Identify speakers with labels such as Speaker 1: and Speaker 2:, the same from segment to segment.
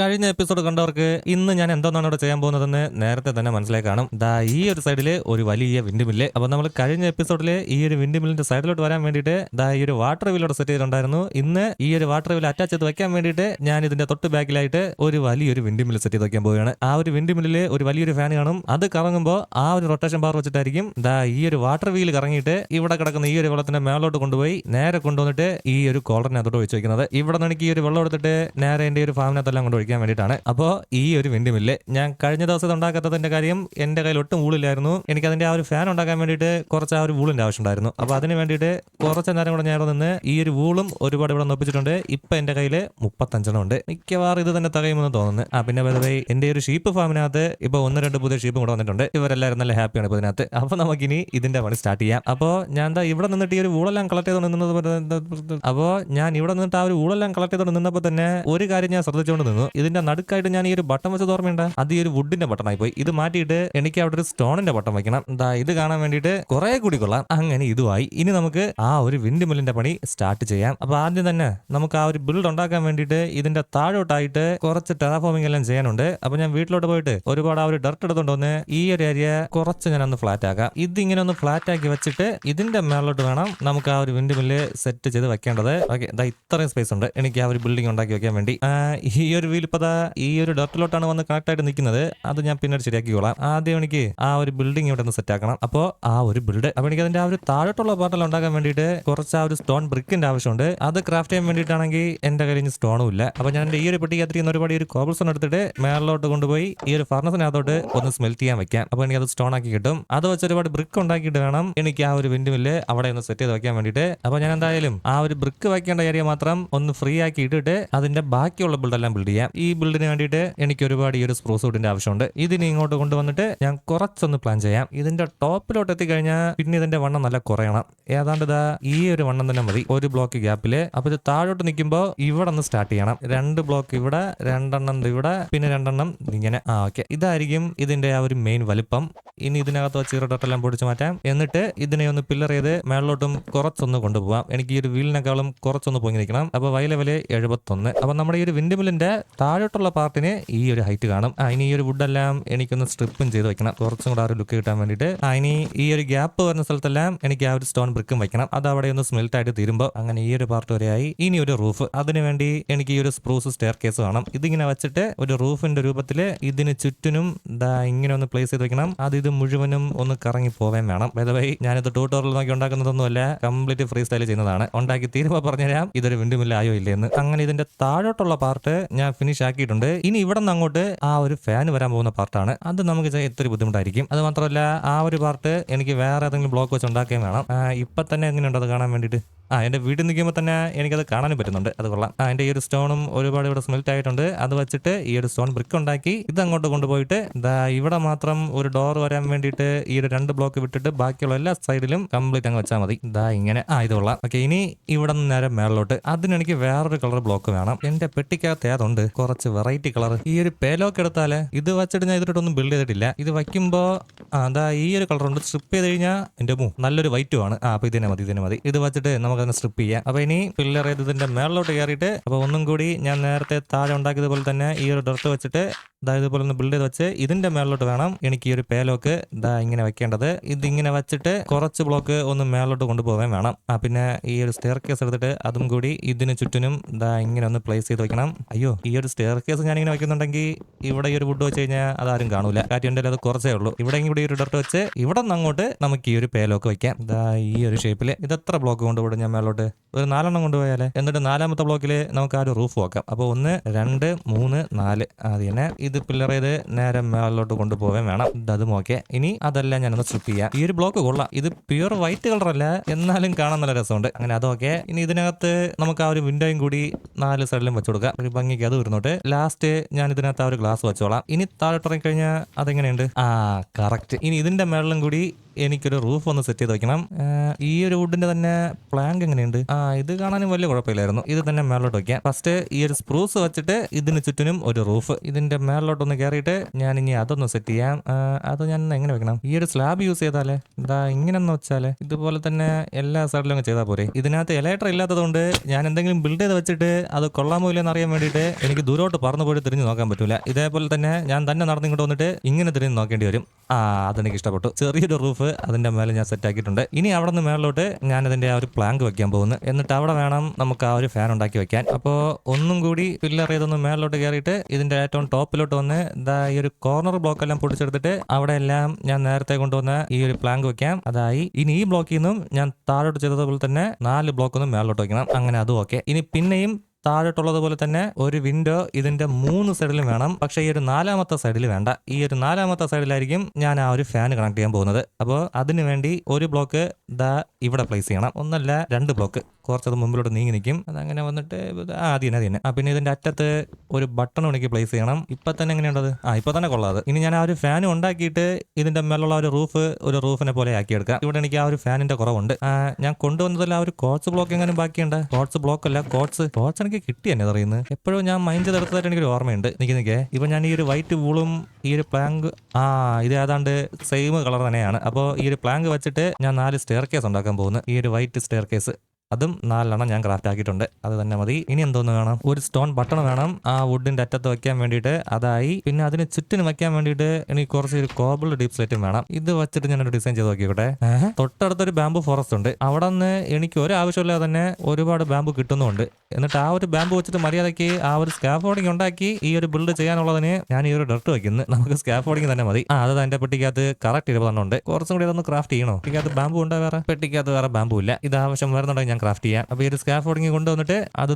Speaker 1: കഴിഞ്ഞ എപ്പിസോഡ് കണ്ടവർക്ക് ഇന്ന് ഞാൻ എന്തോന്നാണ് ഇവിടെ ചെയ്യാൻ പോകുന്നതെന്ന് നേരത്തെ തന്നെ മനസ്സിലായി കാണും. ദാ ഈ ഒരു സൈഡിൽ ഒരു വലിയ വിൻഡ് അപ്പൊ നമ്മൾ കഴിഞ്ഞ എപ്പിസോഡിൽ ഈ ഒരു വിൻഡ് മില്ലിന്റെ സൈഡിലോട്ട് വരാൻ വേണ്ടിയിട്ട് ദാ ഈ ഒരു വാട്ടർ വീലോട് സെറ്റ് ചെയ്തിട്ടുണ്ടായിരുന്നു. ഇന്ന് ഈ ഒരു വാട്ടർ വീൽ അറ്റാച്ച് ചെയ്ത് വെക്കാൻ വേണ്ടിയിട്ട് ഞാൻ ഇതിന്റെ തൊട്ട് ബാക്കിലായിട്ട് ഒരു വലിയൊരു വിൻഡ് സെറ്റ് ചെയ്ത് വെക്കാൻ പോവുകയാണ്. ആ ഒരു വിൻഡ് ഒരു വലിയൊരു ഫാൻ കാണും. അത് കറങ്ങുമ്പോൾ ആ ഒരു റൊട്ടേഷൻ പവർ വെച്ചിട്ടായിരിക്കും ദാ ഈ ഒരു വാട്ടർ വീൽ കറങ്ങിയിട്ട് ഇവിടെ കിടക്കുന്ന ഈ ഒരു വെള്ളത്തിന്റെ മേളോട്ട് കൊണ്ടുപോയി നേരെ കൊണ്ടുവന്നിട്ട് ഈ ഒരു കോളറിനെ അതോട്ട് വെച്ച് വെക്കുന്നത്. ഇവിടെ നിന്ന് എനിക്ക് ഈ ഒരു വെള്ളം എടുത്തിട്ട് നേരെ എന്റെ ഒരു ഫാമിനകത്തെല്ലാം കൊണ്ട് ഒഴിക്കാൻ വേണ്ടിയിട്ടാണ്. അപ്പോൾ ഈ ഒരു വിൻഡ് മില്ല് ഞാൻ കഴിഞ്ഞ ദിവസം ഉണ്ടാക്കാത്തതിന്റെ കാര്യം എന്റെ കയ്യിൽ ഒട്ടും വൂളില്ലായിരുന്നു എനിക്ക് അതിന്റെ ആ ഒരു ഫാൻ ഉണ്ടാക്കാൻ വേണ്ടിയിട്ട് കുറച്ച് ആ ഒരു വൂളിന്റെ ആവശ്യമുണ്ടായിരുന്നു അപ്പോൾ അതിന് വേണ്ടിയിട്ട് കുറച്ച് നേരം കൂടെ ഞാൻ നിന്ന് ഈ ഒരു വൂളും ഒരുപാട് ഇവിടെ നൊപ്പിച്ചിട്ടുണ്ട്. ഇപ്പൊ എന്റെ കയ്യിൽ മുപ്പത്തഞ്ചെണ്ണം ഉണ്ട്. മിക്കവാറും ഇത് തന്നെ തകയുമെന്ന് തോന്നുന്നു. ആ പിന്നെ വെറുതെ എന്റെ ഒരു ഷീപ്പ് ഫാമിനകത്ത് ഇപ്പൊ ഒന്ന് രണ്ട് പുതിയ ഷീപ്പും കൂടെ വന്നിട്ടുണ്ട്. ഇവരെല്ലാവരും നല്ല ഹാപ്പിയാണ് ഇപ്പൊ ഇതിനകത്ത്. അപ്പോൾ നമുക്കിനി ഇതിന്റെ പണി സ്റ്റാർട്ട് ചെയ്യാം. അപ്പോൾ ഞാൻ എന്താ ഇവിടെ നിന്നിട്ട് ഈ ഒരു വൂളെല്ലാം കളക്ട് ചെയ്ത് നിന്നത് അപ്പോൾ ഞാൻ ഇവിടെ നിന്നിട്ട് ആ ഒരു വൂളെല്ലാം കളക്ട് ചെയ്തുകൊണ്ട് നിന്നപ്പോൾ തന്നെ ഒരു കാര്യം ഞാൻ ശ്രദ്ധിച്ചുകൊണ്ട് നിന്നു. ഇതിന്റെ നടുക്കായിട്ട് ഞാൻ ഈ ഒരു ബട്ടൺ വെച്ചത് ഓർമ്മയുണ്ട്? അത് ഈ ഒരു വുഡിന്റെ ബട്ടണായി പോയി. ഇത് മാറ്റിയിട്ട് എനിക്ക് അവിടെ ഒരു സ്റ്റോണിന്റെ ബട്ടൺ വെക്കണം. എന്താ ഇത് കാണാൻ വേണ്ടിയിട്ട് കുറെ കൂടി കൊള്ളാം. അങ്ങനെ ഇതുമായി. ഇനി നമുക്ക് ആ ഒരു വിൻഡ് മില്ലിന്റെ പണി സ്റ്റാർട്ട് ചെയ്യാം. അപ്പൊ ആദ്യം തന്നെ നമുക്ക് ആ ഒരു ബിൽഡ് ഉണ്ടാക്കാൻ വേണ്ടിയിട്ട് ഇതിന്റെ താഴോട്ടായിട്ട് കുറച്ച് ടെറാഫോമിംഗ് എല്ലാം ചെയ്യാനുണ്ട്. അപ്പൊ ഞാൻ വീട്ടിലോട്ട് പോയിട്ട് ഒരുപാട് ആ ഒരു ഡർട്ട് എടുത്തോണ്ട് വന്ന് ഈ ഒരു ഏരിയ കുറച്ച് ഞാൻ ഒന്ന് ഫ്ലാറ്റ് ആക്കാം. ഇതിങ്ങനെ ഒന്ന് ഫ്ലാറ്റ് ആക്കി വെച്ചിട്ട് ഇതിന്റെ മേളിലോട്ട് വേണം നമുക്ക് ആ ഒരു വിൻഡ് മില്ല് സെറ്റ് ചെയ്ത് വെക്കേണ്ടത്. ഓക്കെ ഇതാ ഇത്രയും സ്പേസ് ഉണ്ട്. എനിക്ക് ആ ഒരു ബിൽഡിംഗ് ഉണ്ടാക്കി വെക്കാൻ വേണ്ടി. ഈ ഒരു വീൽ ഇപ്പൊ ദാ ഈ ഒരു ഡോട്ടിലോട്ടാണ് വന്ന് കണക്ട് ആയിട്ട് നിൽക്കുന്നത്. അത് ഞാൻ പിന്നീട് ശരിയാക്കിക്കോളാം. ആദ്യം എനിക്ക് ആ ഒരു ബിൽഡിംഗ് ഇവിടെ ഒന്ന് സെറ്റ് ആക്കണം. അപ്പോ ആ ഒരു ബിൽഡ് അപ്പൊ എനിക്ക് അതിന്റെ ആ ഒരു താഴോട്ടുള്ള പാർട്ടൽ ഉണ്ടാക്കാൻ വേണ്ടിയിട്ട് കുറച്ച് ആ ഒരു സ്റ്റോൺ ബ്രിക്കിന്റെ ആവശ്യമുണ്ട്. അത് ക്രാഫ്റ്റ് ചെയ്യാൻ വേണ്ടിയിട്ടാണെങ്കിൽ എന്റെ കയ്യിൽ സ്റ്റോണും ഇല്ല. അപ്പൊ ഞാൻ ഈ ഒരു പെട്ടി നിന്ന് ഒരുപാട് ഒരു കോബിൾസൺ എടുത്തിട്ട് മേളിലോട്ട് കൊണ്ടുപോയി ഈ ഒരു ഫർണസിനകത്തോട്ട് ഒന്ന് സ്മെൽറ്റ് ചെയ്യാൻ വെക്കാം. അപ്പൊ എനിക്ക് അത് സ്റ്റോൺ ആക്കി കിട്ടും. അത് വെച്ച് ഒരുപാട് ബ്രിക്ക് ഉണ്ടാക്കിയിട്ട് വേണം. എനിക്ക് ആ ഒരു വിൻഡ് മില്ല് അവിടെ ഒന്ന് സെറ്റ് ചെയ്ത് വെക്കാൻ വേണ്ടിയിട്ട്. അപ്പൊ ഞാൻ എന്തായാലും ആ ഒരു ബ്രിക്ക് വയ്ക്കേണ്ട ഏരിയ മാത്രം ഒന്ന് ഫ്രീ ആക്കി ഇട്ടിട്ട് അതിന്റെ ബാക്കിയുള്ള ബിൽഡെല്ലാം ബിൽഡ് ചെയ്യാം. ഈ ബിൽഡിന് വേണ്ടിയിട്ട് എനിക്ക് ഒരുപാട് ഈ ഒരു സ്പ്രൂസ് വുഡിന്റെ ആവശ്യമുണ്ട്. ഇതിന് ഇങ്ങോട്ട് കൊണ്ടുവന്നിട്ട് ഞാൻ കുറച്ചൊന്ന് പ്ലാൻ ചെയ്യാം. ഇതിന്റെ ടോപ്പിലോട്ട് എത്തിക്കഴിഞ്ഞാൽ പിന്നെ ഇതിന്റെ വണ്ണം നല്ല കുറയണം. ഏതാണ്ട് ഇതാ ഈ ഒരു വണ്ണം തന്നെ മതി. ഒരു ബ്ലോക്ക് ഗ്യാപ്പിൽ അപ്പൊ ഇത് താഴോട്ട് നിൽക്കുമ്പോൾ ഇവിടെ ഒന്ന് സ്റ്റാർട്ട് ചെയ്യണം. രണ്ട് ബ്ലോക്ക് ഇവിടെ രണ്ടെണ്ണം ഇവിടെ പിന്നെ രണ്ടെണ്ണം ഇങ്ങനെ. ആ ഓക്കെ ഇതായിരിക്കും ഇതിന്റെ ആ ഒരു മെയിൻ വലിപ്പം. ഇനി ഇതിനകത്ത് വെച്ച് ഡോട്ടെല്ലാം പൊടിച്ച് മാറ്റാം. എന്നിട്ട് ഇതിനെ ഒന്ന് പില്ലർ ചെയ്ത് മേളിലോട്ടും കുറച്ചൊന്ന് കൊണ്ടുപോകാം എനിക്ക് ഈ ഒരു വീലിനേക്കാളും കുറച്ചൊന്ന് പൊങ്ങി നിൽക്കണം. അപ്പൊ വൈ ലെവൽ എഴുപത്തൊന്ന്. അപ്പൊ നമ്മുടെ ഈ ഒരു വിൻഡ് മില്ലിന്റെ താഴോട്ടുള്ള പാർട്ടിന് ഈ ഒരു ഹൈറ്റ് കാണും. ആ ഇനി ഈ ഒരു വുഡെല്ലാം എനിക്കൊന്ന് സ്ട്രിപ്പും ചെയ്ത് വെക്കണം. കുറച്ചും കൂടെ ആ ഒരു ലുക്ക് കിട്ടാൻ വേണ്ടിയിട്ട്. ആ ഇനി ഈ ഒരു ഗ്യാപ്പ് വരുന്ന സ്ഥലത്തെല്ലാം എനിക്ക് ആ ഒരു സ്റ്റോൺ ബ്രിക്കും വെക്കണം. അത് അവിടെ ഒന്ന് സ്മെൽറ്റ് ആയിട്ട് തീരുമ്പോൾ അങ്ങനെ ഈ ഒരു പാർട്ട് വരെയായി ഇനി ഒരു റൂഫ് അതിനുവേണ്ടി എനിക്ക് ഈ ഒരു സ്പ്രൂസ് സ്റ്റെയർ കേസ് വേണം. ഇതിങ്ങനെ വെച്ചിട്ട് ഒരു റൂഫിന്റെ രൂപത്തിൽ ഇതിന് ചുറ്റിനും ദാ ഇങ്ങനെ ഒന്ന് പ്ലേസ് ചെയ്ത് വെക്കണം. അത് ഇത് മുഴുവനും ഒന്ന് കറങ്ങി പോവാൻ വേണം. വേദവായി ഞാനിത് ട്യൂട്ടോറിയൽ നോക്കി ഉണ്ടാക്കുന്നതൊന്നുമല്ല കംപ്ലീറ്റ് ഫ്രീ സ്റ്റൈൽ ചെയ്യുന്നതാണ്. ഉണ്ടാക്കി തീരുമ്പോൾ പറഞ്ഞുതരാം. ഇതൊരു വിണ്ടുമില്ല ആയോ ഇല്ലെന്ന് അങ്ങനെ ഇതിന്റെ താഴോട്ടുള്ള പാർട്ട് ഞാൻ ഫിനിഷ് ആക്കിയിട്ടുണ്ട്. ഇനി ഇവിടെ നിന്ന് അങ്ങോട്ട് ആ ഒരു ഫാൻ വരാൻ പോകുന്ന പാർട്ടാണ്. അത് നമുക്ക് ഇത്തിരി ബുദ്ധിമുട്ടായിരിക്കും. അത് മാത്രമല്ല ആ ഒരു പാർട്ട് എനിക്ക് വേറെ ഏതെങ്കിലും ബ്ലോക്ക് വെച്ച് ഉണ്ടാക്കുകയും വേണം. ഇപ്പൊ തന്നെ എങ്ങനെയുണ്ട് അത് കാണാൻ വേണ്ടിയിട്ട്? ആ എന്റെ വീട്ടിൽ നിൽക്കുമ്പോൾ തന്നെ എനിക്കത് കാണാനും പറ്റുന്നുണ്ട്. അത് കൊള്ളാം. ആ എന്റെ ഈ ഒരു സ്റ്റോണും ഒരുപാട് ഇവിടെ സ്മെൽറ്റ് ആയിട്ടുണ്ട്. അത് വെച്ചിട്ട് ഈ ഒരു സ്റ്റോൺ ബ്രിക്ക് ഉണ്ടാക്കി ഇത് അങ്ങോട്ട് കൊണ്ടുപോയിട്ട് ദാ ഇവിടെ മാത്രം ഒരു ഡോർ വരാൻ വേണ്ടിയിട്ട് ഈ ഒരു രണ്ട് ബ്ലോക്ക് വിട്ടിട്ട് ബാക്കിയുള്ള എല്ലാ സൈഡിലും കംപ്ലീറ്റ് അങ്ങ് വെച്ചാൽ മതി. ദാ ഇങ്ങനെ. ആ ഇത് കൊള്ളാം. ഓക്കെ ഇനി ഇവിടെ നിന്ന് നേരെ മേളിലോട്ട്. അതിന് എനിക്ക് വേറൊരു കളർ ബ്ലോക്ക് വേണം. എന്റെ പെട്ടിക്കകത്ത് ഏതുണ്ട്? കുറച്ച് വെറൈറ്റി കളർ ഈ ഒരു പേലോക്ക് എടുത്താൽ ഇത് വെച്ചിട്ട് ഞാൻ ഇതിട്ടൊന്നും ബിൽഡ് ചെയ്തിട്ടില്ല. ഇത് വയ്ക്കുമ്പോൾ അതാ ഈ ഒരു കളർ ഉണ്ട് സ്ട്രിപ്പ് ചെയ്ത് കഴിഞ്ഞാൽ എന്റെ മൂ നല്ലൊരു വൈറ്റുമാണ് ആ അപ്പോൾ ഇതിനെ മതി ഇതിനെ മതി. ഇത് വെച്ചിട്ട് നമുക്കതിനെ സ്ട്രിപ്പ് ചെയ്യാം. അപ്പൊ ഇനി പില്ലർ ചെയ്ത് ഇതിന്റെ മേളിലോട്ട് കയറിയിട്ട് അപ്പൊ ഒന്നും കൂടി ഞാൻ നേരത്തെ താഴെ ഉണ്ടാക്കിയതുപോലെ തന്നെ ഈ ഒരു ഡർട്ട് വെച്ചിട്ട് അതായത് ഇതുപോലെ ഒന്ന് ബിൽഡ് ചെയ്ത് വെച്ച് ഇതിന്റെ മേളിലോട്ട് വേണം എനിക്ക് ഈ ഒരു പേലോക്ക് ഇതാ ഇങ്ങനെ വെക്കേണ്ടത്. ഇത് ഇങ്ങനെ വെച്ചിട്ട് കുറച്ച് ബ്ലോക്ക് ഒന്ന് മേളിലോട്ട് കൊണ്ടുപോകാൻ വേണം. ആ പിന്നെ ഈ ഒരു സ്റ്റെയർ കേസ് എടുത്തിട്ട് അതും കൂടി ഇതിന് ചുറ്റിനും ഇതാ ഇങ്ങനെ ഒന്ന് പ്ലേസ് ചെയ്ത് വെക്കണം. അയ്യോ ഈ ഒരു സ്റ്റെയർ കേസ് ഞാൻ ഇങ്ങനെ വെക്കുന്നുണ്ടെങ്കിൽ ഇവിടെ ഈ ഒരു വുഡ് വെച്ച് കഴിഞ്ഞാൽ അതാരും കാണൂല. കാറ്റ് ഉണ്ടല്ലോ അത് കുറച്ചേ ഉള്ളൂ. ഇവിടെ ഇവിടെ ഒരു ഡർട്ട് വെച്ച് ഇവിടെ നിന്ന് അങ്ങോട്ട് നമുക്ക് ഈ ഒരു പേലോക്ക് വെക്കാം. ഇതാ ഈ ഒരു ഷേപ്പിൽ ഇത് എത്ര ബ്ലോക്ക് കൊണ്ടുപോയി മേലോട്ട്. ഒരു നാലെണ്ണം കൊണ്ടുപോയാലേ? എന്നിട്ട് നാലാമത്തെ ബ്ലോക്കിൽ നമുക്ക് ആ ഒരു റൂഫ് വെക്കാം. അപ്പോൾ ഒന്ന് രണ്ട് മൂന്ന് നാല്. അത് തന്നെ ഇത് പില്ലർ ചെയ്ത് നേരെ മേളിലോട്ട് കൊണ്ടുപോകാൻ വേണം. അതും ഓക്കെ. ഇനി അതെല്ലാം ഞാനൊന്ന് സ്ട്രിപ്പ് ചെയ്യാം. ഈ ഒരു ബ്ലോക്ക് കൊള്ളാം. ഇത് പ്യുർ വൈറ്റ് കളർ അല്ല. എന്നാലും കാണാൻ നല്ല രസമുണ്ട്. അങ്ങനെ അതൊക്കെ ഇനി ഇതിനകത്ത് നമുക്ക് ആ ഒരു വിൻഡോയും കൂടി നാല് സൈഡിലും വെച്ചു കൊടുക്കാം. ഒരു ഭംഗിക്ക് അത് വരുന്നോട്ട്. ലാസ്റ്റ് ഞാൻ ഇതിനകത്ത് ആ ഒരു ഗ്ലാസ് വെച്ചോളാം. ഇനി താഴോട്ടിറങ്ങി കഴിഞ്ഞാൽ അതെങ്ങനെയുണ്ട്? ആ കറക്റ്റ് ഇനി ഇതിന്റെ മേളിലും കൂടി എനിക്കൊരു റൂഫ് ഒന്ന് സെറ്റ് ചെയ്ത് വെക്കണം. ഈ ഒരു വുഡിന്റെ തന്നെ പ്ലാങ്ക് എങ്ങനെയുണ്ട്? ആ ഇത് കാണാനും വലിയ കുഴപ്പമില്ലായിരുന്നു. ഇത് തന്നെ മേലോട്ട് വെക്കാം. ഫസ്റ്റ് ഈ ഒരു സ്പ്രൂസ് വെച്ചിട്ട് ഇതിന് ചുറ്റിനും ഒരു റൂഫ് ഇതിന്റെ മേലോട്ടൊന്ന് കയറിയിട്ട് ഞാൻ ഇനി അതൊന്ന് സെറ്റ് ചെയ്യാം. അത് ഞാൻ എങ്ങനെ വെക്കണം? ഈ ഒരു സ്ലാബ് യൂസ് ചെയ്താലേ? എന്താ ഇങ്ങനെന്ന് വെച്ചാലേ? ഇതുപോലെ തന്നെ എല്ലാ സൈഡിലും അങ്ങ് ചെയ്താൽ പോരെ. ഇതിനകത്ത് എലക്ട്ര ഇല്ലാത്തതുകൊണ്ട് ഞാൻ എന്തെങ്കിലും ബിൽഡ് ചെയ്ത് വെച്ചിട്ട് അത് കൊള്ളാമോ ഇല്ലെന്ന് അറിയാൻ വേണ്ടിയിട്ട് എനിക്ക് ദൂരോട്ട് പറന്നു പോയി തിരിഞ്ഞു നോക്കാൻ പറ്റൂല. ഇതേപോലെ തന്നെ ഞാൻ തന്നെ നടന്നിങ്ങോട്ട് വന്നിട്ട് ഇങ്ങനെ തിരിഞ്ഞ് നോക്കേണ്ടി വരും. ആ അതെനിക്ക് ഇഷ്ടപ്പെട്ടു. ചെറിയൊരു റൂഫ് അതിന്റെ മേലെ ഞാൻ സെറ്റാക്കിയിട്ടുണ്ട് ഇനി അവിടെ നിന്ന് മേളിലോട്ട് ഞാൻ അതിന്റെ ആ ഒരു പ്ലാങ്ക് വെക്കാൻ പോകുന്നു. എന്നിട്ട് അവിടെ വേണം നമുക്ക് ആ ഒരു ഫാൻ ഉണ്ടാക്കി വെക്കാൻ. അപ്പോൾ ഒന്നും കൂടി പില്ലർ ചെയ്തൊന്ന് മേളിലോട്ട് കയറിയിട്ട് ഇതിന്റെ ഏറ്റവും ടോപ്പിലോട്ട് വന്ന് ഇതാ ഈ ഒരു കോർണർ ബ്ലോക്ക് എല്ലാം പൊടിച്ചെടുത്തിട്ട് അവിടെ എല്ലാം ഞാൻ നേരത്തെ കൊണ്ടുവന്ന ഈ ഒരു പ്ലാങ്ക് വെക്കാം. അതായി ഇനി ഈ ബ്ലോക്കിൽ നിന്നും ഞാൻ താഴോട്ട് ചെയ്തതുപോലെ തന്നെ നാല് ബ്ലോക്ക് ഒന്ന് മേളിലോട്ട് വെക്കണം. അങ്ങനെ അതും ഓക്കെ. ഇനി പിന്നെയും താഴോട്ടുള്ളതുപോലെ തന്നെ ഒരു വിൻഡോ ഇതിന്റെ മൂന്ന് സൈഡിലും വേണം. പക്ഷേ ഈ ഒരു നാലാമത്തെ സൈഡിൽ വേണ്ട. ഈ ഒരു നാലാമത്തെ സൈഡിലായിരിക്കും ഞാൻ ആ ഒരു ഫാൻ കണക്ട് ചെയ്യാൻ പോകുന്നത്. അപ്പോൾ അതിനുവേണ്ടി ഒരു ബ്ലോക്ക് ദാ ഇവിടെ പ്ലേസ് ചെയ്യണം. ഒന്നല്ല രണ്ട് ബ്ലോക്ക് കുറച്ചത് മുമ്പിലോട്ട് നീങ്ങി നിൽക്കും. അതങ്ങനെ വന്നിട്ട് ആ അതിനെ അതിനെ ആ പിന്നെ ഇതിന്റെ അറ്റത്ത് ഒരു ബട്ടൺ എനിക്ക് പ്ലേസ് ചെയ്യണം. ഇപ്പൊ തന്നെ എങ്ങനെയുണ്ടത് ആ ഇപ്പൊ തന്നെ കൊള്ളാതെ ഇനി ഞാൻ ആ ഒരു ഫാൻ ഉണ്ടാക്കിയിട്ട് ഇതിന്റെ മേലുള്ള ഒരു റൂഫ് ഒരു റൂഫിനെ പോലെ ആക്കിയെടുക്കാം ഇവിടെ എനിക്ക് ആ ഒരു ഫാനിന്റെ കുറവുണ്ട്. ഞാൻ കൊണ്ടുവന്നതിൽ ആ ഒരു കോട്സ് ബ്ലോക്ക് എങ്ങനെ ബാക്കിയുണ്ട്? കോട്സ് ബ്ലോക്ക് അല്ല കോട്സ് കോട്സ് എനിക്ക് കിട്ടി എന്നെ അറിയുന്നത്. എപ്പോഴും ഞാൻ മൈൻഡ് ചെയ്തെടുത്തതായിട്ട് എനിക്കൊരു ഓർമ്മയുണ്ട്. നിൽക്കി നിൽക്കേ ഇപ്പൊ ഞാൻ ഈ ഒരു വൈറ്റ് വൂളും ഈ ഒരു പ്ലാങ്ക് ആ ഇത് ഏതാണ്ട് സെയിം കളർ തന്നെയാണ്. അപ്പോൾ ഈ ഒരു പ്ലാങ്ക് വെച്ചിട്ട് ഞാൻ നാല് സ്റ്റെയർ കേസ് ഉണ്ടാക്കാൻ പോകുന്നു. ഈ ഒരു വൈറ്റ് സ്റ്റെയർ കേസ് അതും നാലെണ്ണം ഞാൻ ക്രാഫ്റ്റ് ആക്കിയിട്ടുണ്ട്. അത് തന്നെ മതി. ഇനി എന്തോന്ന് വേണം ഒരു സ്റ്റോൺ ബട്ടൺ വേണം. ആ വുഡിന്റെ അറ്റത്ത് വെക്കാൻ വേണ്ടിയിട്ട് അതായി. പിന്നെ അതിന് ചുറ്റിന് വെക്കാൻ വേണ്ടിയിട്ട് എനിക്ക് കുറച്ച് ഒരു കോബിൾ ഡീപ് സ്ലേറ്റും വേണം. ഇത് വെച്ചിട്ട് ഞാനൊരു ഡിസൈൻ ചെയ്ത് നോക്കിക്കോട്ടെ. തൊട്ടടുത്തൊരു ബാമ്പു ഫോറസ്റ്റ് ഉണ്ട്. അവിടെ നിന്ന് എനിക്ക് ഒരു ആവശ്യമില്ലാതെ തന്നെ ഒരുപാട് ബാമ്പു കിട്ടുന്നുണ്ട് എന്നിട്ട് ആ ഒരു ബാമ്പു വെച്ചിട്ട് മര്യാദയ്ക്ക് ആ ഒരു സ്കാഫോർഡിങ് ഉണ്ടാക്കി ഈ ഒരു ബിൽഡ് ചെയ്യാനുള്ളതിന് ഞാൻ ഈ ഒരു ഡർട്ട് വെക്കുന്നു. നമുക്ക് സ്കാഫോർഡിങ് തന്നെ മതി. ആ അത് എന്റെ പെട്ടിക്കകത്ത് കറക്റ്റ് ഇരുപതെണ്ണം ഉണ്ട് കുറച്ചും കൂടി അതൊന്ന് ക്രാഫ്റ്റ് ചെയ്യണോ? പെട്ടിക്കകത്ത് ബാമ്പു ഉണ്ടോ വേറെ? പെട്ടിക്കകത്ത് വേറെ ബാമ്പു ഇല്ല. ഇത് ആവശ്യം വരുന്നുണ്ടെങ്കിൽ ക്രാഫ്റ്റ് ചെയ്യാം. അപ്പോൾ ഈ ഒരു സ്കാഫോർഡിങ് കൊണ്ടുവന്നിട്ട് അത്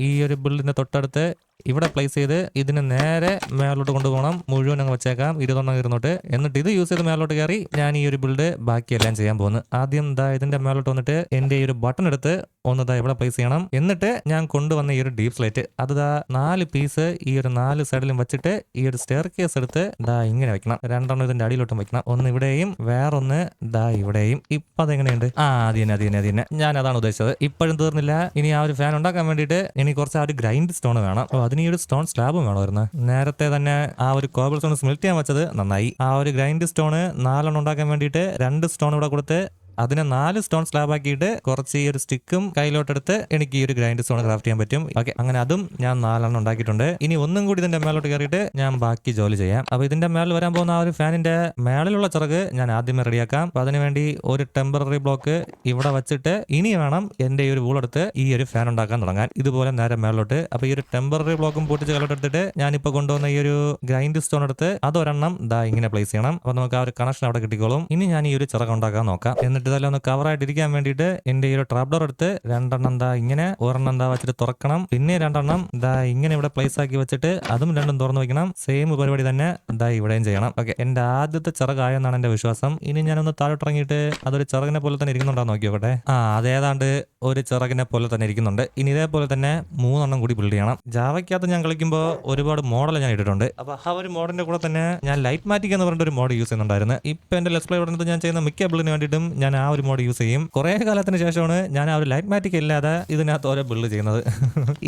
Speaker 1: ഈ ഒരു ബിൽഡിന്റെ തൊട്ടടുത്ത് ഇവിടെ പ്ലേസ് ചെയ്ത് ഇതിന് നേരെ മേലോട്ട് കൊണ്ടുപോകണം. മുഴുവൻ അങ്ങ് വെച്ചേക്കാം. ഇരുപതെണ്ണം ഇരുന്നോട്ട്. എന്നിട്ട് ഇത് യൂസ് ചെയ്ത് മേലോട്ട് കയറി ഞാൻ ഈ ഒരു ബിൽഡ് ബാക്കിയെല്ലാം ചെയ്യാൻ പോകുന്നു. ആദ്യം ദാ ഇതിന്റെ മേലോട്ട് വന്നിട്ട് എന്റെ ഈ ഒരു ബട്ടൺ എടുത്ത് ഒന്ന് ദാ ഇവിടെ പ്ലേസ് ചെയ്യണം. എന്നിട്ട് ഞാൻ കൊണ്ടുവന്ന ഈ ഒരു ഡീപ് സ്ലൈറ്റ് അത് ദാ നാല് പീസ് ഈ ഒരു നാല് സൈഡിലും വെച്ചിട്ട് ഈ ഒരു സ്റ്റെയർ കേസ് എടുത്ത് ദാ ഇങ്ങനെ വെക്കണം. രണ്ടെണ്ണം ഇതിന്റെ അടിയിലോട്ടും വെക്കണം. ഒന്ന് ഇവിടെയും വേറൊന്ന് ദാ ഇവിടെയും. ഇപ്പൊ അതെങ്ങനെയുണ്ട് ആ അത് തന്നെ അത് തന്നെ അത് തന്നെ. ഞാൻ അതാണ് ഉദ്ദേശിച്ചത്. ഇപ്പോഴും തീർന്നില്ല. ഇനി ആ ഒരു ഫാൻ ഉണ്ടാക്കാൻ വേണ്ടിയിട്ട് ഇനി കുറച്ച് ആ ഒരു ഗ്രൈൻഡ് സ്റ്റോൺ വേണം അതിന് ഈ ഒരു സ്റ്റോൺ സ്ലാബും വേണമായിരുന്നു. നേരത്തെ തന്നെ ആ ഒരു കോബിൾ സ്റ്റോൺ സ്മെൽറ്റ് ചെയ്യാൻ വെച്ചത് നന്നായി. ആ ഒരു ഗ്രൈൻഡ് സ്റ്റോണ് നാലെണ്ണം ഉണ്ടാക്കാൻ വേണ്ടിയിട്ട് രണ്ട് സ്റ്റോൺ ഇവിടെ കൊടുത്ത് അതിനെ നാല് സ്റ്റോൺ സ്ലാബ് ആക്കിയിട്ട് കുറച്ച് ഈ ഒരു സ്റ്റിക്കും കയ്യിലോട്ടെടുത്ത് എനിക്ക് ഈ ഒരു ഗ്രൈൻഡ് സ്റ്റോൺ ക്രാഫ്റ്റ് ചെയ്യാൻ പറ്റും. ഓക്കെ അങ്ങനെ അതും ഞാൻ നാലെണ്ണം ഉണ്ടാക്കിയിട്ടുണ്ട്. ഇനി ഒന്നും കൂടി ഇതിന്റെ മേലോട്ട് കയറിയിട്ട് ഞാൻ ബാക്കി ജോലി ചെയ്യാം. അപ്പൊ ഇതിന്റെ മേളിൽ വരാൻ പോകുന്ന ആ ഒരു ഫാനിന്റെ മേളിലുള്ള ചിറക് ഞാൻ ആദ്യമേ റെഡിയാക്കാം. അപ്പൊ അതിനുവേണ്ടി ഒരു ടെമ്പററി ബ്ലോക്ക് ഇവിടെ വെച്ചിട്ട് ഇനി വേണം എന്റെ ഈ ഒരു വൂളെടുത്ത് ഈ ഒരു ഫാൻ ഉണ്ടാക്കാൻ തുടങ്ങാൻ. ഇതുപോലെ നേരെ മേളിലോട്ട്. അപ്പൊ ഈ ഒരു ടെമ്പററി ബ്ലോക്കും പൊട്ടിച്ച് കലോട്ട് ഞാൻ ഞാനിപ്പോ കൊണ്ടുവന്ന ഈ ഒരു ഗ്രൈൻഡ് സ്റ്റോൺ എടുത്ത് അതൊരെണ്ണം ദാ ഇങ്ങനെ പ്ലേസ് ചെയ്യണം. അപ്പൊ നമുക്ക് ആ ഒരു കണക്ഷൻ അവിടെ കിട്ടിക്കോളും. ഇനി ഞാൻ ഈ ഒരു ചിറക് ഉണ്ടാക്കാൻ നോക്കാം. എന്നിട്ട് ഇതെല്ലാം ഒന്ന് കവർ ആയിട്ടിരിക്കാൻ വേണ്ടിയിട്ട് എന്റെ ഈ ഒരു ട്രാപ്പ് ഡോർ എടുത്ത് രണ്ടെണ്ണം എന്താ ഇങ്ങനെ ഒരെണ്ണം എന്താ വെച്ചിട്ട് തുറക്കണം. പിന്നെ രണ്ടെണ്ണം ഇതാ ഇങ്ങനെ ഇവിടെ പ്ലേസ് ആക്കി വെച്ചിട്ട് അതും രണ്ടും തുറന്നു വെക്കണം. സെയിം പരിപാടി തന്നെ ഇതാ ഇവിടെയും ചെയ്യണം. ഓക്കെ എന്റെ ആദ്യത്തെ ചിറകായെന്നാണ് എന്റെ വിശ്വാസം. ഇനി ഞാനൊന്ന് താഴോട്ടിറങ്ങിയിട്ട് അതൊരു ചിറകിനെ പോലെ തന്നെ ഇരിക്കുന്നുണ്ടോ നോക്കിയോട്ടെ ആ അതേതാണ്ട് ഒരു ചിറകിനെ പോലെ തന്നെ ഇരിക്കുന്നുണ്ട്. ഇനി ഇതേപോലെ തന്നെ മൂന്നെണ്ണം കൂടി ബിൽഡ് ചെയ്യണം. ജാവയ്ക്കകത്ത് ഞാൻ കളിക്കുമ്പോൾ ഒരുപാട് മോഡൽ ഞാൻ ഇട്ടിട്ടുണ്ട്. അപ്പോൾ ആ ഒരു മോഡലിന്റെ കൂടെ തന്നെ ഞാൻ ലൈറ്റ് മാറ്റിക് എന്ന് പറഞ്ഞിട്ട് ഒരു മോഡൽ യൂസ് ചെയ്യുന്നുണ്ടായിരുന്നു. ഇപ്പൊ എന്റെ ലെസ് പ്ലേ ഉടനത്ത് ഞാൻ ചെയ്യുന്ന മിക്ക ബിൽഡിന് വേണ്ടിയിട്ടും ഞാൻ ആ ഒരു മോഡ് യൂസ് ചെയ്യും. കുറെ കാലത്തിന് ശേഷമാണ് ഞാൻ ആ ഒരു ലൈറ്റ് മാറ്റിക് ഇല്ലാതെ ഇതിനകത്ത് ഓരോ ബിൽഡ് ചെയ്യുന്നത്.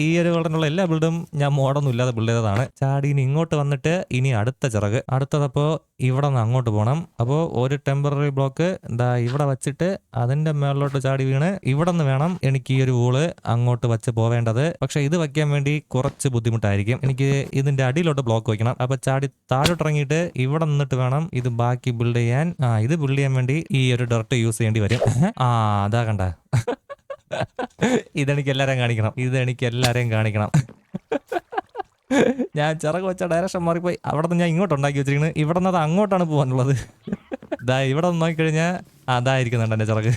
Speaker 1: ഈ ഒരു കളറിനുള്ള എല്ലാ ബിൽഡും ഞാൻ മോഡൊന്നും ഇല്ലാതെ ബിൽഡ് ചെയ്തതാണ്. ചാടി ഇനി ഇങ്ങോട്ട് വന്നിട്ട് ഇനി അടുത്ത ചിറക്. അടുത്തതപ്പോ ഇവിടെ നിന്ന് അങ്ങോട്ട് പോകണം അപ്പോൾ ഒരു ടെമ്പററി ബ്ലോക്ക് എന്താ ഇവിടെ വെച്ചിട്ട് അതിന്റെ മേളിലോട്ട് ചാടി വീണ് ഇവിടെ നിന്ന് വേണം എനിക്ക് ഈ ഒരു ഊൾ അങ്ങോട്ട് വെച്ച് പോവേണ്ടത്. പക്ഷെ ഇത് വയ്ക്കാൻ വേണ്ടി കുറച്ച് ബുദ്ധിമുട്ടായിരിക്കും. എനിക്ക് ഇതിന്റെ അടിയിലോട്ട് ബ്ലോക്ക് വയ്ക്കണം. അപ്പൊ ചാടി താഴോട്ട് താഴോട്ടിറങ്ങിയിട്ട് ഇവിടെ നിന്നിട്ട് വേണം ഇത് ബാക്കി ബിൽഡ് ചെയ്യാൻ. ആ ഇത് ബിൽഡ് ചെയ്യാൻ വേണ്ടി ഈ ഒരു ഡർട്ട് യൂസ് ചെയ്യേണ്ടി വരും. ആ അതാ കണ്ട. ഇതെനിക്ക് എല്ലാരെയും കാണിക്കണം. ഇതെനിക്ക് എല്ലാരെയും കാണിക്കണം. ഞാൻ ചിറക് വെച്ച ഡയറക്ഷൻ മാറിപ്പോയി. അവിടെ നിന്ന് ഞാൻ ഇങ്ങോട്ട് ഉണ്ടാക്കി വെച്ചിരിക്കുന്നത് ഇവിടെ നിന്ന് അത് അങ്ങോട്ടാണ് പോകാനുള്ളത് ഇതാ ഇവിടെ നിന്ന് നോക്കിക്കഴിഞ്ഞാൽ അതായിരിക്കുന്നുണ്ട് എന്റെ ചിറക്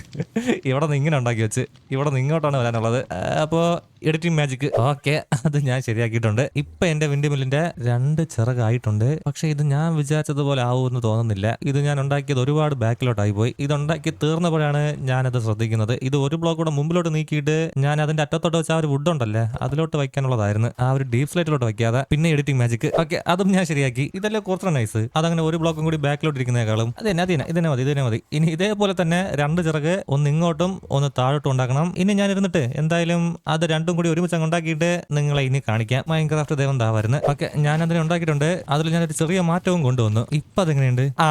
Speaker 1: ഇവിടെ നിന്ന് ഇങ്ങനെ ഉണ്ടാക്കി വെച്ച് ഇവിടെ നിന്ന് ഇങ്ങോട്ടാണ് വരാനുള്ളത്. അപ്പോൾ എഡിറ്റിംഗ് മാജിക് ഓക്കെ അത് ഞാൻ ശരിയാക്കിയിട്ടുണ്ട്. ഇപ്പം എന്റെ വിൻഡ് മില്ലിന്റെ രണ്ട് ചിറകായിട്ടുണ്ട്. പക്ഷേ ഇത് ഞാൻ വിചാരിച്ചതുപോലെ ആവുമെന്ന് തോന്നുന്നില്ല. ഇത് ഞാൻ ഉണ്ടാക്കിയത് ഒരുപാട് ബാക്കിലോട്ടായി പോയി. ഇത് ഉണ്ടാക്കി തീർന്നപ്പോഴാണ് ഞാനത് ശ്രദ്ധിക്കുന്നത്. ഇത് ഒരു ബ്ലോക്ക് കൂടെ മുമ്പിലോട്ട് നീക്കിയിട്ട് ഞാൻ അതിന്റെ അറ്റത്തോട്ട് വെച്ച ആ ഒരു വുഡ് ഉണ്ടല്ലേ അതിലോട്ട് വയ്ക്കാനുള്ളതായിരുന്നു. ആ ഒരു ഡീപ് സ്ലൈറ്റിലോട്ട് വയ്ക്കാതെ പിന്നെ എഡിറ്റിംഗ് മാജിക് ഓക്കെ അതും ഞാൻ ശരിയാക്കി. ഇതല്ലേ കുറച്ച് നൈസ് അതങ്ങനെ ഒരു ബ്ലോക്കും കൂടി ബാക്കിലോട്ട് ഇരിക്കുന്നേക്കാളും അത് തന്നെ അതിനെ ഇതിനെ മതി ഇതിനെ മതി. ഇനി ഇതേപോലെ തന്നെ രണ്ട് ചിറക് ഒന്ന് ഇങ്ങോട്ടും ഒന്ന് താഴോട്ടും ഉണ്ടാക്കണം. ഇനി ഞാൻ ഇരുന്നിട്ട് എന്തായാലും അത് രണ്ടും കൂടി ഒരുമിച്ച് ഉണ്ടാക്കിയിട്ട് നിങ്ങളെ ഇനി കാണിക്കാം. മൈൻക്രാഫ്റ്റ് ദേവൻ ദാ ഓക്കെ ഞാൻ അതിനെ ഉണ്ടാക്കിയിട്ടുണ്ട്. അതിൽ ഞാനൊരു ചെറിയ മാറ്റവും കൊണ്ടുവന്നു. ഇപ്പൊ അതെങ്ങനെയുണ്ട് ആ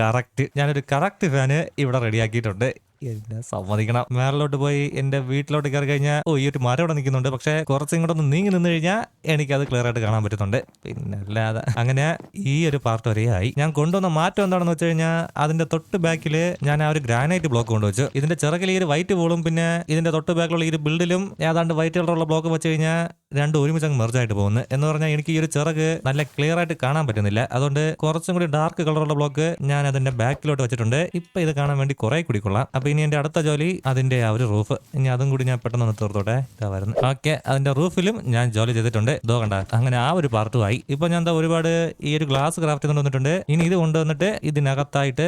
Speaker 1: കറക്റ്റ് ഞാനൊരു കറക്റ്റ് ഫാന് ഇവിടെ റെഡിയാക്കിയിട്ടുണ്ട് എന്നെ സമ്മതിക്കണം. മേളിലോട്ട് പോയി എന്റെ വീട്ടിലോട്ട് കയറി കഴിഞ്ഞാൽ ഓ ഈ ഒരു മരം ഇവിടെ നിൽക്കുന്നുണ്ട്. പക്ഷെ കുറച്ചും കൂടെ ഒന്ന് നീങ്ങി നിന്ന് കഴിഞ്ഞാൽ എനിക്കത് ക്ലിയർ ആയിട്ട് കാണാൻ പറ്റുന്നുണ്ട്. പിന്നെ അല്ലാതെ അങ്ങനെ ഈ ഒരു പാർട്ട് വരെ ആയി. ഞാൻ കൊണ്ടുവന്ന മാറ്റം എന്താണെന്ന് വെച്ച് കഴിഞ്ഞാൽ അതിന്റെ തൊട്ട് ബാക്കിൽ ഞാൻ ആ ഒരു ഗ്രാനൈറ്റ് ബ്ലോക്ക് കൊണ്ടുവച്ചു. ഇതിന്റെ ചിറകിൽ ഈ ഒരു വൈറ്റ് ബോളും പിന്നെ ഇതിന്റെ തൊട്ട് ബാക്കിലുള്ള ഈ ഒരു ബിൽഡിലും ഏതാണ്ട് വൈറ്റ് കളറുള്ള ബ്ലോക്ക് വെച്ച് കഴിഞ്ഞാൽ രണ്ട് ഒരുമിച്ച് അങ്ങ് മെർജ് ആയിട്ട് പോകുന്നു. എന്ന് പറഞ്ഞാൽ എനിക്ക് ഈ ഒരു ചിറക് നല്ല ക്ലിയർ ആയിട്ട് കാണാൻ പറ്റുന്നില്ല. അതുകൊണ്ട് കുറച്ചും കൂടി ഡാർക്ക് കളറുള്ള ബ്ലോക്ക് ഞാൻ അതിന്റെ ബാക്കിലോട്ട് വെച്ചിട്ടുണ്ട്. ഇപ്പൊ ഇത് കാണാൻ വേണ്ടി കുറെ കൂടി കൊള്ളാം. അപ്പൊ ഇനി എന്റെ അടുത്ത ജോലി അതിന്റെ ആ ഒരു റൂഫ്. ഇനി അതും കൂടി ഞാൻ പെട്ടെന്ന് തീർത്തോട്ടെ. ഇതാ വരുന്നു. ഓക്കെ അതിന്റെ റൂഫിലും ഞാൻ ജോലി ചെയ്തിട്ടുണ്ട്. ഇതോ കണ്ട അങ്ങനെ ആ ഒരു പാർട്ടുമായി ഇപ്പൊ ഞാൻ എന്താ ഒരുപാട് ഈ ഒരു ഗ്ലാസ് ക്രാഫ്റ്റ് ചെയ്തുകൊണ്ട് വന്നിട്ടുണ്ട്. ഇനി ഇത് കൊണ്ടുവന്നിട്ട് ഇതിനകത്തായിട്ട്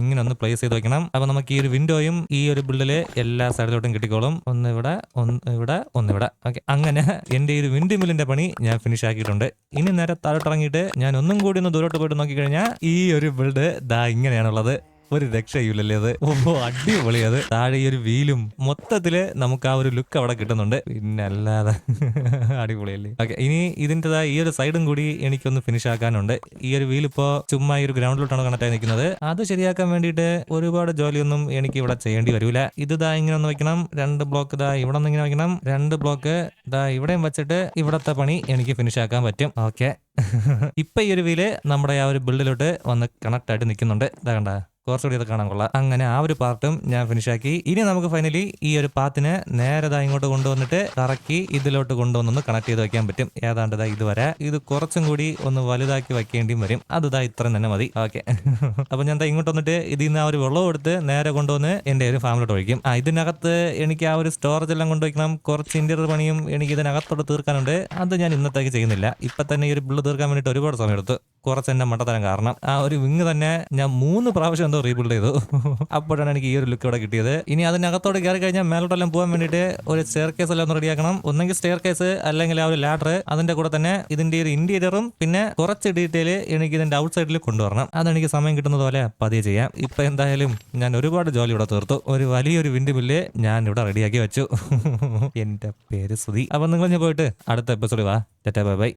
Speaker 1: ഇങ്ങനെ ഒന്ന് പ്ലേസ് ചെയ്ത് വെക്കണം. അപ്പൊ നമുക്ക് ഈ ഒരു വിൻഡോയും ഈ ഒരു ബിൽഡിൽ എല്ലാ സൈഡിലോട്ടും കിട്ടിക്കോളും. ഒന്ന് ഇവിടെ ഒന്ന് ഇവിടെ ഒന്ന് ഇവിടെ ഓക്കെ അങ്ങനെ എന്റെ ഈ ഒരു വിൻഡ് മില്ലിന്റെ പണി ഞാൻ ഫിനിഷ് ആക്കിയിട്ടുണ്ട്. ഇനി നേരെ താഴോട്ട് ഇറങ്ങിയിട്ട് ഞാൻ ഒന്നും കൂടി ഒന്ന് ദൂരോട്ട് പോയിട്ട് നോക്കിക്കഴിഞ്ഞാൽ ഈ ഒരു ബിൽഡ് ദാ ഇങ്ങനെയാണുള്ളത്. ഒരു രക്ഷയില്ലല്ലേ അത്? ഓ അടിപൊളി അത്. താഴെ ഈ ഒരു വീലും മൊത്തത്തിൽ നമുക്ക് ആ ഒരു ലുക്ക് അവിടെ കിട്ടുന്നുണ്ട്. പിന്നെ അല്ലാതെ അടിപൊളിയല്ലേ. ഓക്കെ ഇനി ഇതിന്റെതായ ഈ ഒരു സൈഡും കൂടി എനിക്കൊന്ന് ഫിനിഷ് ആക്കാനുണ്ട്. ഈ ഒരു വീൽ ഇപ്പോ ചുമ്മാ ഈ ഒരു ഗ്രൗണ്ടിലോട്ടാണ് കണക്ട് ആയി നിൽക്കുന്നത്. അത് ശരിയാക്കാൻ വേണ്ടിയിട്ട് ഒരുപാട് ജോലിയൊന്നും എനിക്ക് ഇവിടെ ചെയ്യേണ്ടി വരില്ല ഇത് ഇങ്ങനെ ഒന്ന് വെക്കണം. രണ്ട് ബ്ലോക്ക് ദാ ഇവിടെ നിന്ന് ഇങ്ങനെ വെക്കണം. രണ്ട് ബ്ലോക്ക് ദാ ഇവിടെയും വെച്ചിട്ട് ഇവിടത്തെ പണി എനിക്ക് ഫിനിഷ് ആക്കാൻ പറ്റും. ഓക്കെ ഇപ്പൊ ഈ ഒരു വീൽ നമ്മുടെ ആ ഒരു ബിൽഡിലോട്ട് വന്ന് കണക്ട് ആയിട്ട് നിൽക്കുന്നുണ്ട്. ഇതാ കണ്ട. കുറച്ചുകൂടി ഇത് കാണാൻ കൊള്ളാം. അങ്ങനെ ആ ഒരു പാർട്ടും ഞാൻ ഫിനിഷ് ആക്കി ഇനി നമുക്ക് ഫൈനലി ഈ ഒരു പാത്തിനെ നേരെ ദാ ഇങ്ങോട്ട് കൊണ്ടുവന്നിട്ട് കറക്കി ഇതിലോട്ട് കൊണ്ടുവന്നൊന്ന് കണക്ട് ചെയ്ത് വെക്കാൻ പറ്റും. ഏതാണ്ട് ദാ ഇതുവരെ. ഇത് കുറച്ചും കൂടി ഒന്ന് വലുതാക്കി വെക്കേണ്ടിയും വരും. അത് ദാ ഇത്രയും തന്നെ മതി. ഓക്കെ. അപ്പൊ ഞാൻ ഇങ്ങോട്ട് വന്നിട്ട് ഇതിൽ നിന്ന് ആ ഒരു വെള്ളം എടുത്ത് നേരെ കൊണ്ടുവന്ന് എന്റെ ഒരു ഫാമിലോട്ട് ഒഴിക്കും. ആ ഇതിനകത്ത് എനിക്ക് ആ ഒരു സ്റ്റോറേജ് എല്ലാം കൊണ്ടുവയ്ക്കണം കുറച്ച് ഇന്റീരിയർ പണിയും എനിക്ക് ഇതിനകത്തോട്ട് തീർക്കാനുണ്ട്. അത് ഞാൻ ഇന്നത്തേക്ക് ചെയ്യുന്നില്ല. ഇപ്പൊ തന്നെ ഈ ഒരു ബില്ല് തീർക്കാൻ വേണ്ടിയിട്ട് ഒരുപാട് സമയം എടുത്തു കുറച്ച് എന്നെ മണ്ടത്തരം കാരണം. ആ ഒരു വിങ് തന്നെ ഞാൻ മൂന്ന് പ്രാവശ്യം എന്തോ റീബിൽഡ് ചെയ്തു. അപ്പോഴാണ് എനിക്ക് ഈ ഒരു ലുക്ക് ഇവിടെ കിട്ടിയത്. ഇനി അതിനകത്തോട് കയറി കഴിഞ്ഞാൽ മേലോട്ടെല്ലാം പോകാൻ വേണ്ടിയിട്ട് ഒരു സ്റ്റെയർ കേസ് എല്ലാം ഒന്ന് റെഡിയാക്കണം. ഒന്നെങ്കിൽ സ്റ്റെയർ കേസ് അല്ലെങ്കിൽ ആ ഒരു ലാഡർ അതിന്റെ കൂടെ തന്നെ ഇതിന്റെ ഒരു ഇന്റീരിയറും പിന്നെ കുറച്ച് ഡീറ്റെയിൽ എനിക്ക് ഇതിന്റെ ഔട്ട് സൈഡിൽ കൊണ്ടുവരണം. അതെനിക്ക് സമയം കിട്ടുന്നത് പോലെ പതിയെ ചെയ്യാം. ഇപ്പൊ എന്തായാലും ഞാൻ ഒരുപാട് ജോലി ഇവിടെ തീർത്തു. ഒരു വലിയൊരു വിൻഡ് മില്ല് ഞാൻ ഇവിടെ റെഡിയാക്കി വെച്ചു. എന്റെ പേര് സുധി അപ്പൊ നിങ്ങൾ ഞാൻ പോയിട്ട് അടുത്ത എപ്പിസോഡ് വാ. Tata bye bye